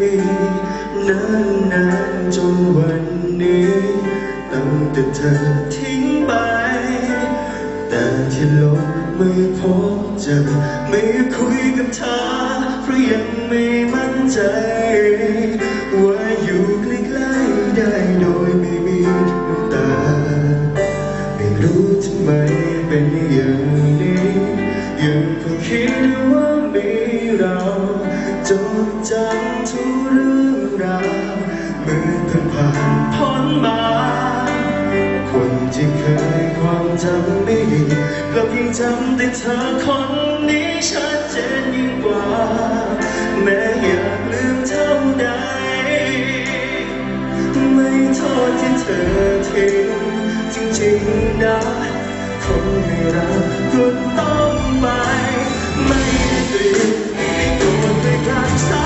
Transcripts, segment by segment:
มีนานนานจนวันนี้ตั้งแต่เธอทิ้งไป แต่ที่ลบไม่พบเจอไม่คุยกับเธอเพราะยังไม่มั่นใจว่า ที่เคยความจำไม่ดีกลับยิ่งจำแต่เธอคนนี้ชัดเจนยิ่งกว่า แม้อยากลืมเท่าใด ไม่โทษที่เธอทิ้งจริงๆนะคงไม่รักก็ต้องไป ไม่ได้เปลี่ยนให้โกรธไปกลางสาย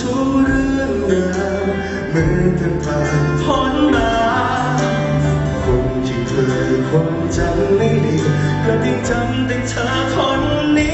ทุกเรื่องราวเมื่อเธอผ่านพ้นมาคงที่เคยความจำไม่ดีกลับยังจำแต่เธอคนนี้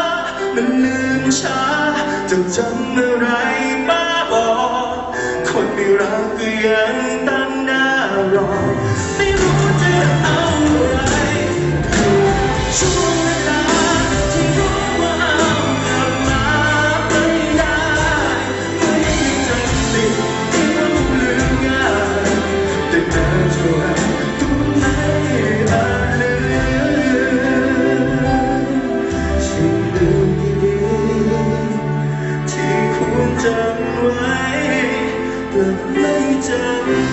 มันลืมช้าจะจำอะไรป้าบอกคนไม่รักก็ยังตั้งหน้ารอ ไม่รู้จะเอาอะไรช่ว 的泪在